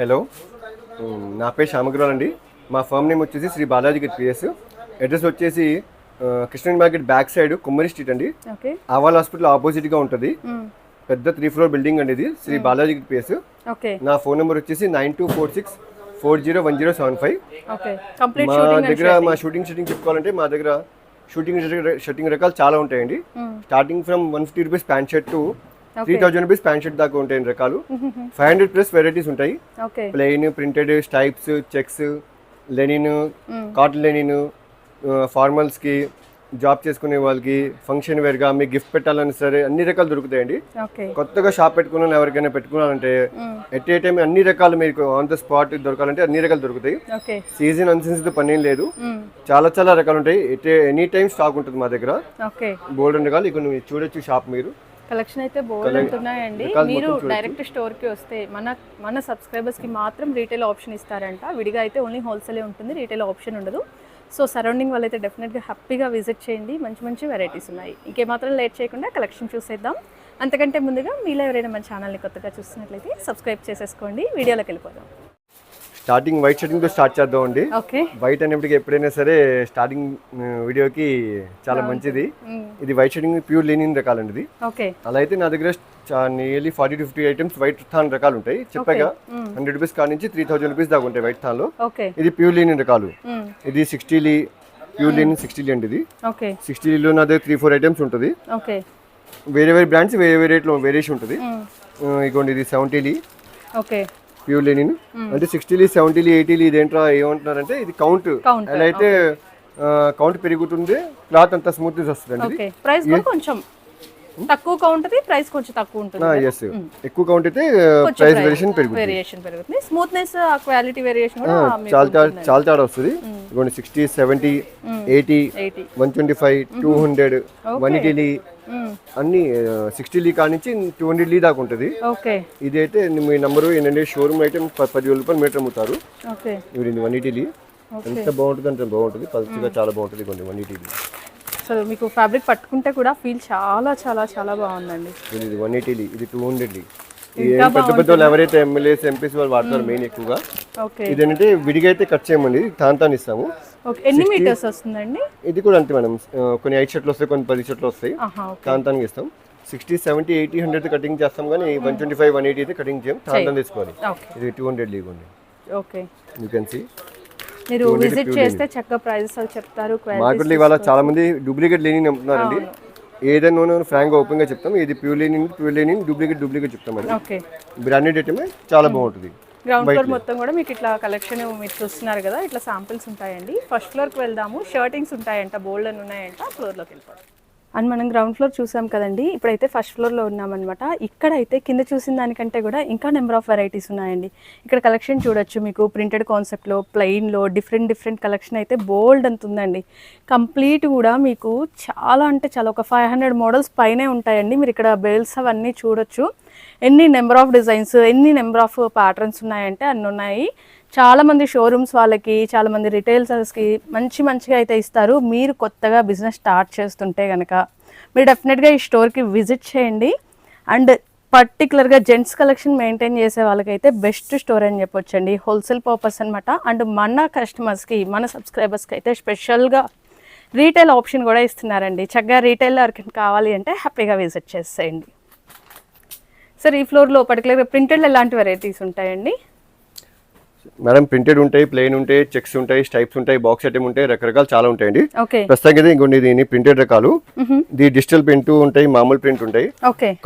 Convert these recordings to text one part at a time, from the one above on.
Hello. నా పేరు శ్యామగ్రవాల్ అండి. మా ఫర్మ్ నేమ్ వచ్చేసి శ్రీ బాలాజీ గిట్ పిఎస్. అడ్రస్ వచ్చేసి Krishna market back side Kummari street అండి. ఆవాల్ హాస్పిటల్ ఆపోజిట్గా ఉంటుంది. పెద్ద త్రీ ఫ్లోర్ బిల్డింగ్ అండి ఇది శ్రీ బాలాజీ పిఎస్. ఓకే. నా ఫోన్ నెంబర్ వచ్చేసి nine two four six four zero one zero seven five. మా దగ్గర మా షూటింగ్ షూటింగ్ చెప్పుకోవాలంటే మా దగ్గర షూటింగ్ షూటింగ్ రకాలు చాలా ఉంటాయండి. Starting from one fifty rupees pant shirt to three thousand rupees pant shirt దాకా ఉంటాయి రకాలు? ఫైవ్ హండ్రెడ్ ప్లస్ వెరైటీస్ ఉంటాయి. Plain printed stripes checks linen cotton linen ఫార్మల్స్కి job చేసుకునే వాళ్ళకి ఫంక్షన్ వేర్గా మీకు గిఫ్ట్ పెట్టాలని సరే అన్ని రకాలు దొరుకుతాయండి. కొత్తగా షాప్ పెట్టుకున్న ఎవరికైనా పెట్టుకున్నారంటే ఎట్ ఏ టైం అన్ని రకాలు మీకు ఆన్ ద స్పాట్ దొరకాలంటే అన్ని రకాలు దొరుకుతాయి. సీజన్ అన్సీజన్ పని ఏం లేదు. చాలా చాలా రకాలు ఉంటాయి. ఎట్ ఎనీ టైం స్టాక్ ఉంటుంది మా దగ్గర. బోల్డ్ రకాలు ఇక్కడ చూడొచ్చు షాప్ మీరు. కలెక్షన్ అయితే బోల్డ్ మీరు. డైరెక్ట్ స్టోర్కి వస్తే మన మన సబ్స్క్రైబర్స్కి మాత్రం రీటైల్ ఆప్షన్ ఇస్తారంట. విడిగా అయితే ఓన్లీ హోల్సేలే ఉంటుంది రీటైల్ ఆప్షన్ ఉండదు. సో సరౌండింగ్ వాళ్ళైతే డెఫినెట్గా హ్యాపీగా విజిట్ చేయండి. మంచి మంచి వెరైటీస్ ఉన్నాయి. ఇంకేమాత్రం లేట్ చేయకుండా కలెక్షన్ చూసేద్దాం. అంతకంటే ముందుగా మీలో ఎవరైనా మన ఛానల్ని కొత్తగా చూస్తున్నట్లయితే సబ్స్క్రైబ్ చేసేసుకోండి. వీడియోలోకి వెళ్ళిపోదాం. స్టార్టింగ్ వైట్ షర్టింగ్తో స్టార్ట్ చేద్దాం అండి వైట్ అనేప్పటికీ ఎప్పుడైనా సరే స్టార్టింగ్ వీడియోకి చాలా మంచిది. ఇది వైట్ షర్టింగ్ ప్యూర్ లీనిన్ రకాలండి ఇది అలా అయితే నా దగ్గర nearly forty to fifty items white than రకాలు ఉంటాయి చెప్పాగా హండ్రెడ్ రూపీస్ కాడ నుంచి త్రీ థౌజండ్ రూపీస్ దాకా ఉంటాయి వైట్ థాన్లో. ఓకే. ఇది ప్యూర్ లీనిన్ రకాలు. ఇది సిక్స్టీలీ ప్యూర్ లీనిన్ సిక్స్టీలీ అండి ఇది ఓకే. సిక్స్టీలీలో నా దగ్గర త్రీ ఫోర్ ఐటమ్స్ ఉంటుంది. వేరే వేరే బ్రాండ్స్ వేరే వేరే రేట్లో వేరియేషన్ ఉంటుంది. ఇగోండి ఇది సెవెంటీలీ ఓకే. ప్యూర్ లెనిన్ అంటే సిక్స్టీలీ సెవెంటీలీ ఎయిటీలీ ఇదేంట్రా ఏమంటున్నారంటే ఇది కౌంట్ ఎలా అయితే కౌంట్ పెరుగుతుంది క్లాత్ అంతా స్మూత్నెస్ వస్తుంది ప్రైస్ కొంచెం తక్కువగా ఉంటుంది ప్రైస్ కొంచెం తక్కువ ఉంటుంది ఎక్కువ కౌంట్ అయితే ప్రైస్ వేరియేషన్ పెరుగుతుంది. వేరియేషన్ పెరుగుతుంది. స్మూత్నెస్ ఆ క్వాలిటీ వేరియేషన్ కూడా చాలా చాలా తేడా వస్తుంది. ఇదిగోండి sixty seventy eighty eighty one twenty five two hundred one eighty lea అన్ని సిక్స్టీ లీ కాడ నుంచి టూ హండ్రెడ్ లీ దాకా ఉంటుంది. ఓకే ఇదైతే మీ నంబరు ఏంటంటే షోరూమ్ ఐటమ్ పదివేల రూపాయలు మీటర్ అమ్ముతారు. ఇవి వన్ ఎయిటీలీ ఎంత బాగుంటుంది అంటే బాగుంటుంది. పలుచగా చాలా బాగుంటుంది. కొన్ని వన్ ఎయిటీలీ సో మీకు ఫ్యాబ్రిక్ పట్టుకుంటే కూడా ఫీల్ చాలా చాలా చాలా బాగుందండి. ఇది వన్ ఎయిటీలీ ఇది టూ హండ్రెడ్లీ పెద్ద పెద్ద వాళ్ళు ఎవరైతే ఎమ్మెల్యేస్ ఎంపీస్ వాళ్ళు వాడతారు మెయిన్ ఎక్కువగా. ఓకే. ఇది ఏంటంటే విడిగా అయితే కట్ చేయమండి తాన్ తాన్ ఇస్తాము. ఓకే. ఎన్ని మీటర్స్ వస్తుందండి? ఇది కూడా అంతే మేడం. కొన్ని ఐదు షర్ట్లు వస్తాయి కొన్ని పది షర్ట్లు వస్తాయి. తాన్ ఇస్తాం. Sixty seventy eighty hundred cutting చేస్తాం కానీ one twenty five one eighty అయితే కటింగ్ చేయం. తాన్ తాన్ తీసుకోవాలి. ఇది టూ హండ్రెడ్ లీగండి ఓకే. యూ కెన్ సీ మీరు విజిట్ చేస్తే చక్కగా ప్రైజెస్ అవి చెప్తారు మార్కెట్లో ఇవాళ చాలా మంది డూప్లికేట్ లేని అమ్ముతున్నారండి ఏదైనా ఫ్రాంక్ ఓపెన్గా చెప్తాం. ఇది ప్యూర్ లేని ప్యూర్ లేని డూప్లికేట్ డూప్లికేట్ చెప్తాం ఓకే. బ్రాండెడ్ ఐటమే చాలా బాగుంటుంది. గ్రౌండ్ ఫ్లోర్ మొత్తం కూడా మీకు ఇట్లా కలెక్షన్ మీరు చూస్తున్నారు కదా ఇట్లా శాంపిల్స్ ఉంటాయండి. ఫస్ట్ ఫ్లోర్కి వెళ్దాము. షర్టింగ్స్ ఉంటాయంట బోల్డ్ అని ఉన్నాయంట ఫ్లోర్లోకి వెళ్ళిపోతాం అండ్ మనం గ్రౌండ్ ఫ్లోర్ చూసాం కదండి ఇప్పుడైతే ఫస్ట్ ఫ్లోర్లో ఉన్నామన్నమాట. ఇక్కడైతే కింద చూసిన దానికంటే కూడా ఇంకా నెంబర్ ఆఫ్ వెరైటీస్ ఉన్నాయండి. ఇక్కడ కలెక్షన్ చూడొచ్చు మీకు ప్రింటెడ్ కాన్సెప్ట్లో ప్లెయిన్లో డిఫరెంట్ డిఫరెంట్ కలెక్షన్ అయితే బోల్డ్ అంత ఉందండి. కంప్లీట్ కూడా మీకు చాలా అంటే చాలా ఒక ఫైవ్ హండ్రెడ్ మోడల్స్ పైనే ఉంటాయండి. మీరు ఇక్కడ బెల్స్ అవన్నీ చూడొచ్చు. ఎన్ని నెంబర్ ఆఫ్ డిజైన్స్ ఎన్ని నెంబర్ ఆఫ్ ప్యాటర్న్స్ ఉన్నాయంటే అన్ని ఉన్నాయి. చాలామంది షోరూమ్స్ వాళ్ళకి చాలామంది రిటైల్సర్స్కి మంచి మంచిగా అయితే ఇస్తారు. మీరు కొత్తగా బిజినెస్ స్టార్ట్ చేస్తుంటే కనుక మీరు డెఫినెట్గా ఈ స్టోర్కి విజిట్ చేయండి. అండ్ పర్టికులర్గా జెంట్స్ కలెక్షన్ మెయింటైన్ చేసే వాళ్ళకైతే బెస్ట్ స్టోర్ అని చెప్పొచ్చండి. హోల్సేల్ పర్పస్ అనమాట అండ్ మన కస్టమర్స్కి మన సబ్స్క్రైబర్స్కి అయితే స్పెషల్గా రీటైల్ ఆప్షన్ కూడా ఇస్తున్నారండి. చక్కగా రీటైల్ ఎవరికైనా కావాలి అంటే హ్యాపీగా విజిట్ చేసేయండి. సార్ ఈ ఫ్లోర్లో పర్టికులర్గా ప్రింటెడ్ ఎలాంటి వెరైటీస్ ఉంటాయండి? మేడం ప్రింటెడ్ ఉంటాయి ప్లెయిన్ ఉంటాయి చెక్స్ ఉంటాయి స్టైప్స్ ఉంటాయి బాక్స్ ఐటమ్ ఉంటాయి రకరకాలు చాలా ఉంటాయండి. ప్రస్తుతానికి ఇంకొన్ని దీని ప్రింటెడ్ రకాలు. ఇది డిజిటల్ ప్రింట్ ఉంటాయి మామూలు ప్రింట్ ఉంటాయి.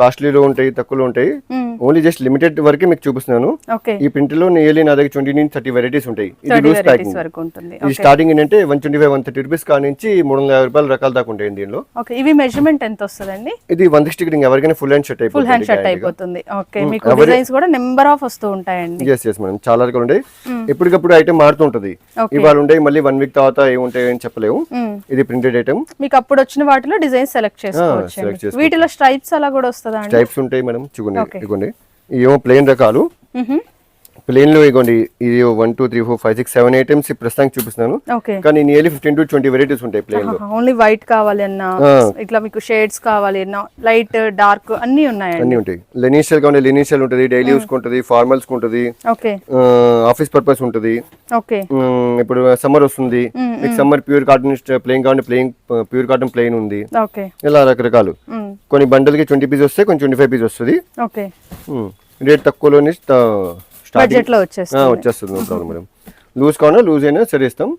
కాస్ట్లీలో ఉంటాయి తక్కువలో ఉంటాయి. ఓన్లీ జస్ట్ లిమిటెడ్ వరకే మీకు చూపిస్తున్నాను. ఈ ప్రింట్లో నియర్లీ నా దగ్గర ట్వంటీ నుంచి థర్టీ వెరైటీస్ ఉంటాయి. ఇది లూజ్ ప్యాకింగ్ ఇది స్టార్టింగ్ ఏంటంటే one twenty five one thirty rupees కాడ నుంచి మూడు వందల యాభై రూపాయల రకాల దాకా ఉంటాయి దీనిలో. ఇవి మెజర్మెంట్ ఎంత వస్తుందండి? ఇది వన్ సిక్స్టీ ఎవరికైనా full hand shirt full hand shirt అయిపోతుంది అయిపోతుంది. ఓకే. మీకు డిజైన్స్ కూడా నెంబర్ ఆఫ్ వస్తూ ఉంటాయండి. ఎస్ ఎస్ మేడం చాలా రకాలు ఉంటాయి. ఎప్పటికప్పుడు ఐటమ్ మారుతూ ఉంటుంది. Okay. ఇవాళ ఉంటాయి మళ్ళీ వన్ వీక్ తర్వాత ఏముంటాయి అని చెప్పలేము. మ్మ్. ఇది ప్రింటెడ్ ఐటమ్ మీకు అప్పుడు వచ్చిన వాటిలో డిజైన్ సెలెక్ట్ చేసుకోవచ్చు. వీటిలో స్ట్రైప్స్ అలా కూడా వస్తుందా టైప్స్ ఉంటాయి మేడం చూడండి ఇదిగోండి. ఏమో ప్లెయిన్ రకాలు. ప్లేన్లో ఇగోండి ఇది one two three four five six seven items ప్రస్తుతానికి చూపిస్తున్నాను. ఓకే. కానీ nearly fifteen to twenty varieties ఉంటాయి ప్లేన్లో ఓన్లీ వైట్ కావాలి అన్నా ఇట్లా మీకు షేడ్స్ కావాలి అన్నా లైట్ డార్క్ అన్ని ఉన్నాయండి. అన్ని ఉంటాయి. లెనిషియల్ కావాలి లెనిషియల్ ఉంటుంది డైలీ యూస్ ఉంటుంది ఫార్మల్స్ ఉంటుంది ఓకే. ఆఫీస్ పర్పస్ ఉంటుంది. ఓకే. ఇప్పుడు సమ్మర్ వస్తుంది. మీకు సమ్మర్ ప్యూర్ కాటన్ ప్లేన్ కావాలి ప్లేన్ ప్యూర్ కాటన్ ప్లేన్ ఉంది. ఓకే. ఇలా రకరకాలు. కొన్ని బండల్కి ట్వంటీ పీస్ వస్తాయి కొన్ని ట్వంటీ ఫైవ్ పీస్ వస్తుంది. ఓకే. రేట్ తక్కువలోనే బడ్జెట్లో వచ్చేస్తుంది. వచ్చేస్తుంది. మేడం. లూజ్ కావాలా లూజ్ అయినా సరే ఇస్తాం.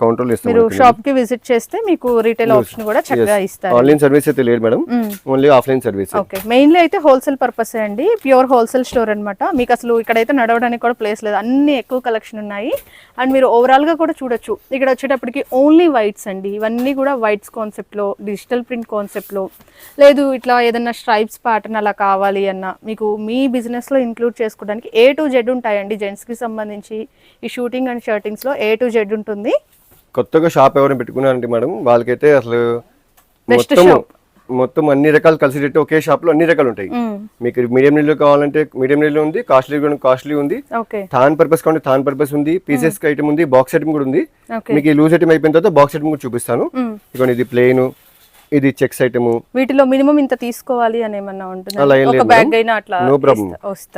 కౌంటర్లో ఇస్తాం మీరు షాప్కి విజిట్ చేస్తే మీకు రీటైల్ ఆప్షన్ కూడా చక్కగా ఇస్తారు. ఆన్లైన్ సర్వీస్ అయితే లేదు madam. Only offline service okay mainly అయితే హోల్సేల్ పర్పస్ అండి. ప్యూర్ హోల్సేల్ స్టోర్ అన్నమాట. మీకు అసలు ఇక్కడైతే నడవడానికి కూడా ప్లేస్ లేదు. అన్ని ఎక్కువ కలెక్షన్ ఉన్నాయి. అండ్ మీరు ఓవరాల్గా కూడా చూడొచ్చు. ఇక్కడ వచ్చేటప్పటికి ఓన్లీ వైట్స్ అండి. ఇవన్నీ కూడా వైట్స్ కాన్సెప్ట్లో డిజిటల్ ప్రింట్ కాన్సెప్ట్లో. లేదు ఇట్లా ఏదన్నా స్ట్రైప్స్ ప్యాటర్న్ అలా కావాలి అన్న మీకు మీ బిజినెస్లో ఇంక్లూడ్ చేసుకోవడానికి ఏ టు జెడ్ ఉంటాయండి. జెంట్స్కి సంబంధించి ఈ షూటింగ్ అండ్ షర్టింగ్స్లో ఏ టు జెడ్ ఉంటుంది. కొత్తగా షాప్ ఎవరైనా పెట్టుకున్నారంటే మేడం? వాళ్ళకైతే అసలు మొత్తం. మొత్తం అన్ని రకాలు కలిసినట్టు ఒకే షాప్లో అన్ని రకాలు ఉంటాయి. మీకు మీడియం నీళ్ళు కావాలంటే మీడియం నీళ్ళు ఉంది కాస్ట్లీ కాస్ట్లీ ఉంది. థాన్ పర్పస్ కావాలంటే థాన్ పర్పస్ ఉంది పీసెస్ ఐటమ్ ఉంది బాక్స్ ఐటమ్ కూడా ఉంది. మీకు లూజ్ ఐటమ్ అయిపోయిన తర్వాత బాక్స్ ఐటమ్ కూడా చూపిస్తాను. ఇదిగోండి ఇది ప్లెయిన్ ఇది చెక్స్ ఐటమ్. వీటిలో మినిమం ఇంత తీసుకోవాలి అని ఏమన్నా ఉంటుంది? అలా ఏం లేదు నో ప్రాబ్లం.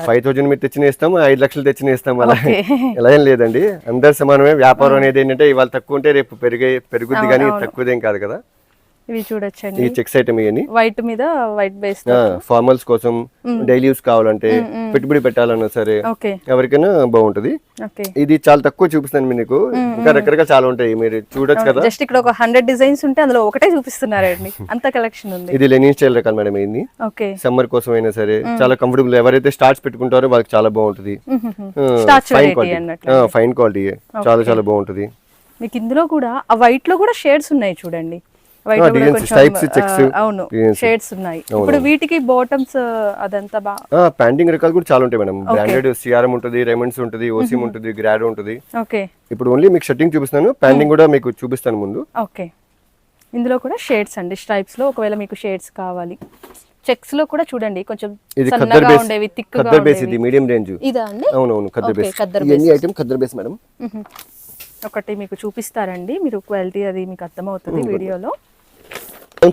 ఫైవ్ థౌసండ్ మీరు తెచ్చిన ఇస్తాం ఐదు లక్షలు తెచ్చిన ఇస్తాం అలా. ఇలా ఏం లేదండి. అందరు సమానమే. వ్యాపారం అనేది ఏంటంటే ఇవాళ తక్కువ ఉంటే రేపు పెరిగే పెరుగుద్ది కానీ తక్కువదేం కాదు కదా. ఇవి చూడొచ్చండి. ఈ చెక్స్ ఐటమ్ ఇవన్నీ. వైట్ మీద వైట్ బేస్ ఫార్మల్స్ కోసం డైలీ యూస్ కావాలంటే పెట్టుబడి పెట్టాలన్నా సరే ఎవరికైనా బాగుంటది. ఇది చాలా తక్కువ చూపిస్తాను మీకు. ఇంకా రకరకాల చాలా ఉంటాయి. మీరు చూడొచ్చు కదా. జస్ట్ ఇక్కడ ఒక హండ్రెడ్ డిజైన్స్ ఉంటే అందులో ఒకటే చూపిస్తున్నారండి. అంత కలెక్షన్ ఉంది. ఇది లెనిన్ స్టైల్ రకాలు మేడం ఇది ఓకే. సమ్మర్ కోసం అయినా సరే చాలా కంఫర్టబుల్ ఎవరైతే స్టార్ట్స్ పెట్టుకుంటారో వాళ్ళకి చాలా బాగుంటుంది. ఫైన్ క్వాలిటీ ఫైన్ క్వాలిటీ చాలా చాలా బాగుంటుంది. మీకు ఇందులో కూడా ఆ వైట్లో కూడా షేడ్స్ ఉన్నాయి చూడండి. అవును. షేడ్స్ ఉన్నాయి. ఇప్పుడు వీటికి బాటమ్స్ అదంతా బా ప్యాంటింగ్ రకాలు కూడా చాలా ఉంటాయి మేడం. బ్రాండెడ్ సిఆర్ఎం ఉంటుంది రైమండ్స్ ఉంటుంది ఓసిమ్ ఉంటుంది గ్రాడ్ ఉంటుంది. ఓకే ఇప్పుడు ఓన్లీ మీకు షర్టింగ్ చూపిస్తాను ప్యాంటింగ్ కూడా మీకు చూపిస్తాను ముందు. ఓకే ఇందులో కూడా షేడ్స్ అండి స్ట్రైప్స్లో ఒకవేళ మీకు షేడ్స్ కావాలి. చెక్స్లో కూడా చూడండి కొంచెం ఇది ఖద్దర్ సన్నగా బేస్ ఉండేవి థిక్గా ఖద్దర్ బేస్ ఉండేవి. ఇది మీడియం రేంజ్ ఇదా అండి? అవునవును ఖద్దర్ Okay, బేస్ ఖద్దర్ ఇవన్నీ ఐటమ్ ఖద్దర్ బేస్ మేడం మ్మ్. ఒకటి మీకు చూపిస్తారండి మీరు క్వాలిటీ అది మీకు అర్థమవుతుంది వీడియోలో. ఏం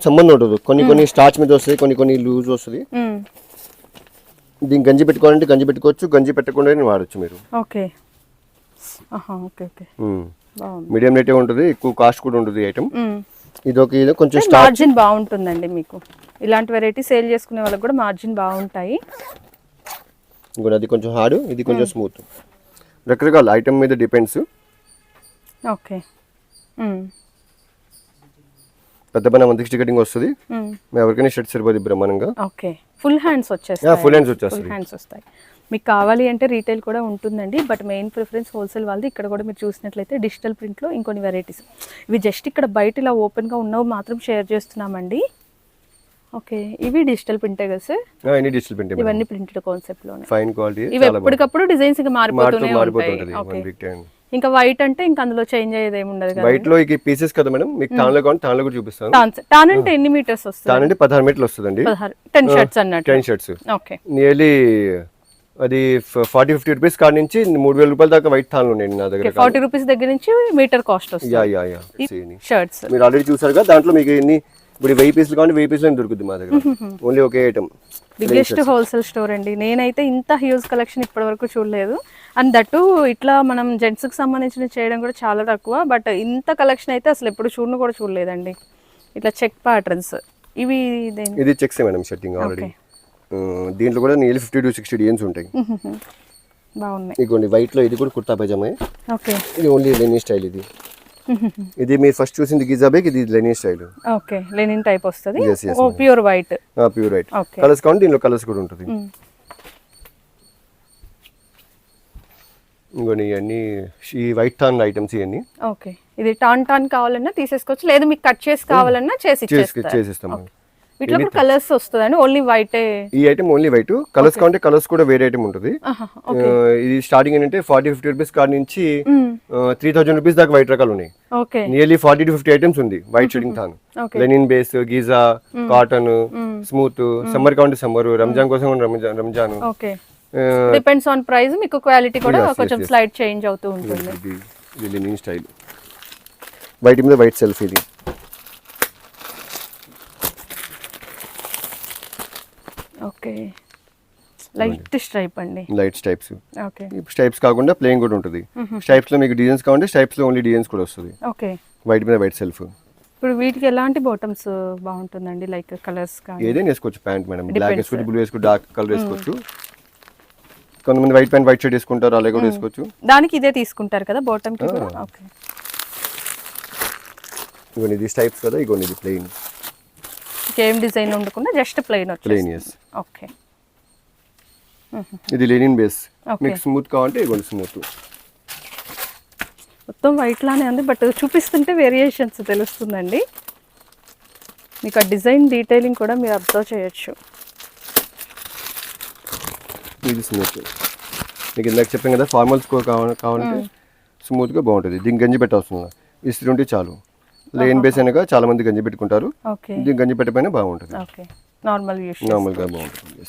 సంబంధం ఉంటుంది. కొన్ని కొన్ని స్టార్చ్ మీద వస్తాయి కొన్ని కొన్ని లూజ్ వస్తుంది. దీనికి గంజి పెట్టుకోవాలంటే గంజి పెట్టుకోవచ్చు గంజి పెట్టకుండా వాడచ్చు మీరు. ఓకే. Okay okay. మీడియం రేటే ఉంటుంది ఎక్కువ కాస్ట్ కూడా ఉంటుంది ఐటమ్. ఇది ఒక ఇది కొంచెం మార్జిన్ బాగుంటుందండి మీకు. ఇలాంటి వెరైటీ సేల్ చేసుకునే వాళ్ళకి కూడా మార్జిన్ బాగుంటాయి. ఇంకోటి అది కొంచెం హార్డ్ ఇది కొంచెం స్మూత్ రకరకాల ఐటమ్ మీద డిపెండ్స్ ఓకే. పెద్ద పైన వన్ సిక్స్టీ కటింగ్ వస్తుంది. మ్మ్. ఎవరికైనా షర్ట్ సరిపోతుంది బ్రహ్మాండంగా. ఓకే. ఫుల్ హ్యాండ్స్ వచ్చేస్తాయి. ఫుల్ హ్యాండ్స్ వచ్చేస్తుంది ఫుల్ హ్యాండ్స్ వస్తాయి. మీకు కావాలి అంటే రీటైల్ కూడా ఉంటుందండి బట్ మెయిన్ ప్రిఫరెన్స్ హోల్సేల్ వాళ్ళది. ఇక్కడ కూడా మీరు చూసినట్లయితే డిజిటల్ ప్రింట్లో ఇంకొన్ని వెరైటీస్ ఇవి జస్ట్ ఇక్కడ బయట ఇలా ఓపెన్గా ఉన్నవి మాత్రం షేర్ చేస్తున్నామండి. ఓకే ఇవి డిజిటల్ ప్రింటే కదా సార్ డిజిటల్ ప్రింట్ ఇవన్నీ ప్రింటెడ్ కాన్సెప్ట్లోనే ఫైన్ క్వాలిటీ ఇవి ఎప్పటికప్పుడు డిజైన్స్ ఇంకా మారిపోతూనే ఉంటాయి. ఓకే ఇంకా వైట్ అంటే ఇంకా అందులో చేంజ్ అయ్యేది ఏమి ఉండదు వైట్లో ఈ పీసెస్ కదా మేడం? మీకు టాన్లో కావాలి టాన్లో కూడా చూపిస్తాను. టాన్ టాన్ అంటే ఎన్ని మీటర్స్ వస్తుంది? టాన్ అంటే పదహారు మీటర్లు వస్తుందండి. టెన్ షర్ట్స్ అన్నట్టు. Ten shirts okay. నియర్లీ అది ఫార్టీ ఫిఫ్టీ రూపీస్ కాడ నుంచి మూడు వేల రూపాయల దాకా వైట్ టాన్లు ఉన్నాయండి నా దగ్గర ఫార్టీ రూపీస్ దగ్గర నుంచి మీటర్ కాస్ట్ వస్తుంది. Yeah yeah yeah. షర్ట్స్ మీరు ఆల్రెడీ చూసారు కదా దాంట్లో మీకు ఎన్ని ఇప్పుడు వెయ్యి పీసులు కావాలి వెయ్యి పీసులు దొరుకుతుంది మా దగ్గర? ఓన్లీ ఒకే ఐటమ్ బిగ్గెస్ట్ హోల్సేల్ స్టోర్ అండి. నేనైతే ఇంత హ్యూజ్ కలెక్షన్ ఇప్పటి వరకు చూడలేదు అండ్ దట్టు ఇట్లా మనం జెంట్స్కి సంబంధించిన చేయడం కూడా చాలా తక్కువ. బట్ ఇంత కలెక్షన్ అయితే అసలు ఎప్పుడు చూడను కూడా చూడలేదండి. ఇట్లా చెక్ ప్యాటర్న్స్ ఇవి ఇది చెక్స్ మేడం షర్టింగ్ ఆల్రెడీ దీంట్లో కూడా nearly fifty to sixty designs ఉంటాయి. బాగున్నాయి. ఇదిగోండి వైట్లో ఇది కూడా కుర్తా పైజామా. ఓకే ఇది ఓన్లీ లెనిన్ స్టైల్ ఇది. ఇది మీరు ఫస్ట్ చూసింది గిజాబేక్ ఇది linen style. Okay linen type వస్తుంది. Pure white pure white. Colours కావాలి దీనిలో కలర్స్ కూడా ఉంటుంది. ఇంకొని ఇవన్నీ ఈ వైట్ టాన్ ఐటమ్స్ ఇవన్నీ. ఓకే. ఇది టాన్ టాన్ కావాలన్నా తీసేసుకోవచ్చు. లేదు మీకు కట్ చేసి కావాలన్నా చేసి చేసి చేసిస్తాం వీటిలో కూడా కలర్స్ వస్తుందండి ఓన్లీ వైటే ఈ ఐటమ్ ఓన్లీ వైట్ కలర్స్ కావాలంటే కలర్స్ కూడా వేరే ఐటమ్ ఉంటుంది. ఇది స్టార్టింగ్ ఏంటంటే ఫార్టీ ఫిఫ్టీ రూపీస్ కాడ నుంచి త్రీ థౌసండ్ రూపీస్ దాకా వైట్ రకాలు ఉన్నాయి. Nearly forty to fifty items ఉంది వైట్ షెడింగ్ థాన్ Okay. Linen base Giza cotton smooth summer కావాలంటే సమ్మర్ రంజాన్ కోసం Ramzan Ramzan depends on price మీకు క్వాలిటీ కూడా కొంచెం. స్లైడ్ చేంజ్ అవుతూ ఉంటుంది. ఇది లెనిన్ స్టైల్ వైట్ మీద వైట్ సెల్ఫ్ ఇది. ఓకే. లైట్ స్ట్రైప్ అండి. Light stripes okay. స్టైప్స్ కాకుండా ప్లేన్ కూడా ఉంటుంది. స్టైప్స్లో మీకు డిజైన్స్ కావాలంటే స్టైప్స్లో ఓన్లీ డిజైన్స్ కూడా వస్తుంది. ఓకే. వైట్ మీద వైట్ సెల్ఫ్. ఇప్పుడు వీటికి ఎలాంటి బాటమ్స్ బాగుంటుందండి? లైక్ కలర్స్ కానీ? ఏదైనా వేసుకోవచ్చు ప్యాంట్ మేడం. బ్లాక్. వేసుకోవచ్చు బ్లూ వేసుకోవచ్చు డార్క్ కలర్ వేసుకోవచ్చు. కొంతమంది వైట్ ప్యాంట్ వైట్ షర్ట్ వేసుకుంటారు అలా కూడా వేసుకోవచ్చు. దానికి ఇదే తీసుకుంటారు కదా బాటమ్కి. ఓకే. ఇగోండి ఇది స్టైప్స్ కదా ఇగోండి ఇది ప్లెయిన్ ఏం డిజైన్ ఉండకుండా just plain plain yes okay. ఇది లెనిన్ బేస్. మీకు స్మూత్ కావాలంటే ఇగోండి స్మూత్. మొత్తం వైట్ లానే ఉంది బట్ చూపిస్తుంటే వేరియేషన్స్ తెలుస్తుందండి. మీకు ఆ డిజైన్ డీటెయిలింగ్ కూడా మీరు అబ్జర్వ్ చేయొచ్చు. ఇది స్మూత్. మీకు ఇందాక చెప్పాను కదా ఫార్మల్స్ కావాలి కావాలంటే స్మూత్గా బాగుంటుంది. దీనికి గంజి పెట్టవలసిన ఇస్త్రీ ఉంటే చాలు. లేన్ బేస్ అనగా చాలా మంది గంజి పెట్టుకుంటారు. గంజి పెట్టకపోయినా బాగుంటుంది. నార్మల్ నార్మల్గా బాగుంటుంది.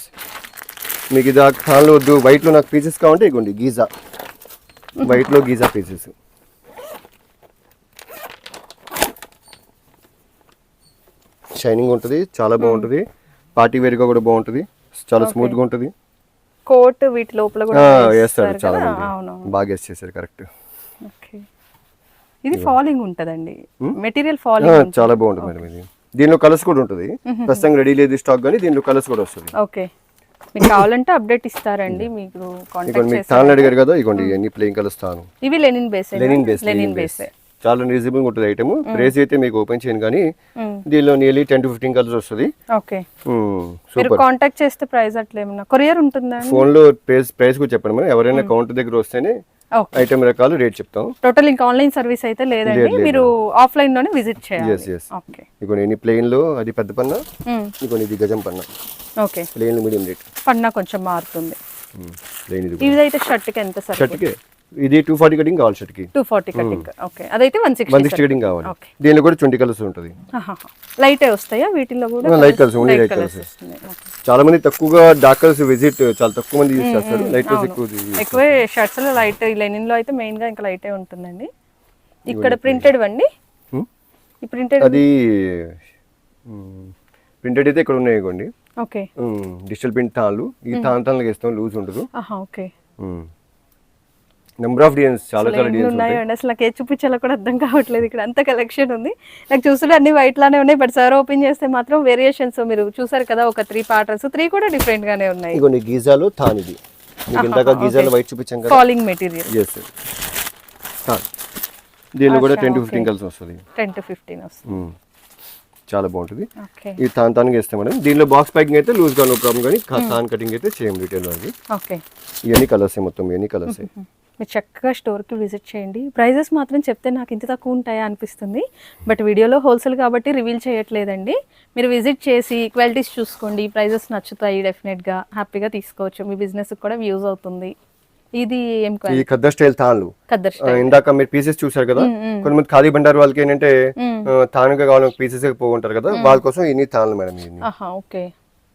మీకు ఇది ఆ తాన్లో వద్దు. వైట్లో నాకు పీసెస్ కావాలంటే ఇగోండి గీజా. వైట్లో గీజా పీసెస్ షైనింగ్ ఉంటుంది చాలా బాగుంటుంది. పార్టీ వేర్గా కూడా బాగుంటుంది. చాలా స్మూత్గా ఉంటుంది. కోట్ వీటి లోపల కూడా వేస్తారు చాలా? మంది బాగా వేసి చేశారు కరెక్ట్ ఓకే ఇది ఫాలింగ్ ఉంటదండి. మెటీరియల్ ఫాలింగ్ చాలా బాగుంటుంది మేడం ఇది. దీనిలో కలర్స్ కూడా ఉంటుంది. ప్రస్తుతం రెడీ లేదు స్టాక్ కానీ దీనిలో కలర్స్ కూడా వస్తుంది. ఓకే మీకు కావాలంటే అప్డేట్ ఇస్తారండి. మీకు ఇగోండి కాంటాక్ట్ మీకు తాను అడిగారు కదా ఇగోండి ఇవన్నీ ప్లేయింగ్ కలర్స్ తాను. ఇవి linen base linen base linen base చాలా రీజనబుల్ ఉంటుంది ఐటమ్ ప్రైస్ అయితే మీకు ఓపెన్ చేయను కానీ దీనిలో nearly ten to fifteen colours వస్తుంది. ఓకే. సూపర్ కాంటాక్ట్ చేస్తే ప్రైస్ అట్లా ఏమన్నా కొరియర్ ఉంటుందా ఫోన్లో ప్రైస్ ప్రైస్ కూడా చెప్పండి మనం. ఎవరైనా కౌంటర్ దగ్గర వస్తేనే ఐటమ్ రకాలు రేట్ చెప్తాం. టోటల్ ఇంకా ఆన్లైన్ సర్వీస్ అయితే లేదండి. లేదు, లేదు. మీరు ఆఫ్లైన్లోనే విజిట్ చేయాలి. ఓకే. ఇగోండి ఎన్ని ప్లెయిన్లో అది పెద్ద పన్న. ఇగోండి ఇది గజం పన్న. ఓకే. ప్లెయిన్ మీడియం రేట్ పన్నా కొంచెం మారుతుంది. ప్లెయిన్ ఇది ఇదైతే షర్ట్కి ఎంత సార్ షర్ట్కి ఇది టూ ఫార్టీ కటింగ్ కావాలి షర్ట్కి టూ ఫార్టీ కటింగ్ ఓకే అదైతే one one sixty sixty cutting కావాలి. దీనిలో కూడా ట్వంటీ కలర్స్ ఉంటుంది. లైట్ వస్తాయా? వీటిల్లో కూడా light కలర్స్ colours. వస్తున్నాయి. Okay. చాలా మంది తక్కువగా డార్క్ కలర్స్ విజిట్ చాలా తక్కువ మంది యూస్ చేస్తారు. లైట్ కలర్స్ ఎక్కువ ఎక్కువ షర్ట్స్లో లైట్ లెనిన్లో అయితే మెయిన్గా ఇంకా లైటే ఉంటుందండి. ఇక్కడ ప్రింటెడ్ అండి? ఈ ప్రింటెడ్ అది ప్రింటెడ్ అయితే ఇక్కడ ఉన్నాయి ఓకే డిజిటల్ ప్రింట్ తాళ్ళు. ఈ తాన్ తాళ్ళకి ఇస్తాం లూజ్ ఉండదు. ఓకే నెంబర్ ఆఫ్ డిజైన్స్ చాలా చాలా డిజైన్స్ అండి అసలు నాకు ఏ చూపించాలో కూడా అర్థం కావట్లేదు. ఇక్కడ అంత కలెక్షన్ ఉంది. నాకు చూస్తుంటే అన్ని వైట్ లానే ఉన్నాయి బట్ సార్ ఓపెన్ చేస్తే మాత్రం వేరియేషన్స్ మీరు చూసారు కదా ఒక త్రీ ప్యాటర్న్స్ త్రీ కూడా డిఫరెంట్ గానే ఉన్నాయి. ఇగోండి గీజాలో తాన్ ఇది మీకు ఇందాక గీజాలో వైట్ చూపించాం కదా. ఫాలింగ్ మెటీరియల్ తాన్. దీనిలో కూడా టెన్ టు ఫిఫ్టీన్ కలర్స్ వస్తుంది. టెన్ టు ఫిఫ్టీన్ వస్తుంది. చాలా బాగుంటుంది. ఓకే. ఇది తాన్ తాన్గా ఇస్తాం మేడం దీనిలో బాక్స్ ప్యాకింగ్ అయితే లూజ్గా నో ప్రాబ్లం కానీ తాన్ కటింగ్ అయితే చేయం రిటైల్ అది. ఓకే. ఇవన్నీ కలర్స్ మొత్తం ఇవన్నీ కలర్స్ మీరు చక్కగా స్టోర్కి విజిట్ చేయండి. ప్రైజెస్ మాత్రం చెప్తే నాకు ఇంత తక్కువ ఉంటాయా అనిపిస్తుంది. బట్ వీడియోలో హోల్సేల్ కాబట్టి రివీల్ చేయట్లేదండి. మీరు విజిట్ చేసి క్వాలిటీస్ చూసుకోండి. ప్రైజెస్ నచ్చుతాయి డెఫినెట్గా. హ్యాపీగా తీసుకోవచ్చు. మీ బిజినెస్కి కూడా యూజ్ అవుతుంది. ఇది ఏం ఈ ఖద్దర్ స్టైల్ ఇందాక మీరు పీసెస్ చూసారు కదా? కొంతమంది ఖాదీ బండారు వాళ్ళకి ఏంటంటే తానుగా కావాలని పీసెస్ పోకుంటారు కదా? వాళ్ళ కోసం ఇన్ని తాన్లు మేడం ఇన్ని. ఓకే.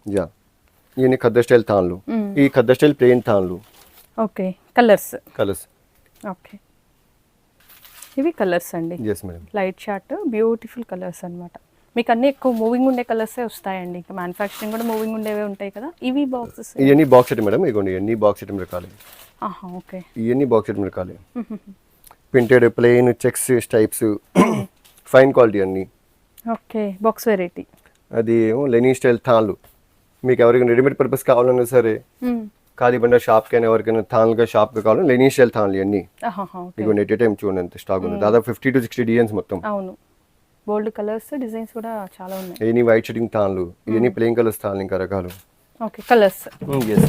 యా. ఖద్దర్ స్టైల్ తాన్లు ఈ ఖద్దర్ స్టైల్ ప్లెయిన్ తాన్లు ఓకే. కలర్స్. కలర్స్. ఓకే. ఇవి కలర్స్ అండి. లైట్ చార్ట్ బ్యూటిఫుల్ కలర్స్ అన్నమాట. మీకు అన్ని ఎక్కువ మూవింగ్ ఉండే కలర్సే వస్తాయండి. ఇంకా మ్యానుఫ్యాక్చరింగ్ కూడా మూవింగ్ ఉండేవే ఉంటాయి కదా. ఇవి బాక్సెస్. ఇవన్నీ బాక్స్ ఐటమ్ మేడం ఇగోండి ఇవన్నీ బాక్స్ ఐటమ్ రకాలే. ఆహా ఓకే. ఇవన్నీ బాక్స్ ఐటమ్ రకాలే. Printed plain checks stripes fine quality అన్ని. Okay box variety. అది లెనిన్ స్టైల్ తాన్లు మీకు ఎవరికైనా రెడీమేడ్ పర్పస్ కావాలన్నా సరే ఖాళీ బండ షాప్కి అయినా ఎవరికైనా షాప్గా తాన్లు ఇవన్నీ. ఆహా ఓకే. ఇగో ఎట్ టైం చూడండి ఎంత స్టాక్ ఉంది. దాదాపు ఫిఫ్టీ టు సిక్స్టీ డిజైన్స్ మొత్తం. అవును. బోల్డ్ కలర్స్ డిజైన్స్ కూడా చాలా ఉన్నాయి. ఇవన్నీ వైట్ షీటింగ్ తాన్లు ఇవన్నీ ప్లెయిన్ కలర్స్ తాన్లు ఇంకా రకాలు. ఓకే కలర్స్ ఎస్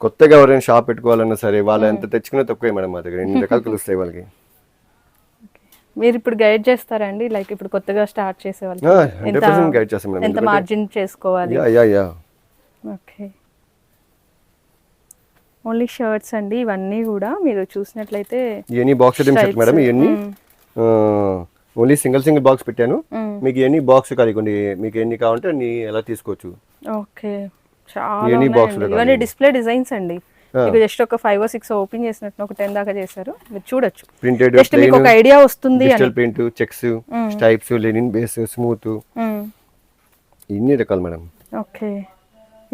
కొత్తగా ఎవరైనా షాప్ పెట్టుకోవాలన్నా సరే వాళ్ళు ఎంత తెచ్చుకున్నా తక్కువే మేడం మా దగ్గర. ఎన్ని రకాలు కలుస్తాయి వాళ్ళకి. మీరు ఇప్పుడు గైడ్ చేస్తారండి? లైక్ ఇప్పుడు కొత్తగా స్టార్ట్ చేసే వాళ్ళు గైడ్ చేస్తాం ఎంత మార్జిన్ చేసుకోవాలి? Yeah yeah yeah. Okay only shirts అండి ఇవన్నీ కూడా మీరు చూసినట్లయితే ఇవన్నీ బాక్స్ మేడం? ఇవన్నీ ఓన్లీ సింగిల్ సింగిల్ బాక్స్ పెట్టాను. మీకు ఎన్ని బాక్స్ కాదు మీకు ఎన్ని కావాలంటే అన్ని ఎలా తీసుకోవచ్చు? ఓకే చాలా ఇవన్నీ. డిస్ప్లే డిజైన్స్ అండి. మీకు జస్ట్ ఒక ఫైవ్ సిక్స్ ఓపెన్ చేసినట్టు ఒక టెన్ దాకా చేశారు. మీరు చూడొచ్చు. ప్రింటెడ్ జస్ట్ మీకు ఒక ఐడియా వస్తుంది digital print checks stripes linen base smooth. ఇన్ని రకాలు మేడం. ఓకే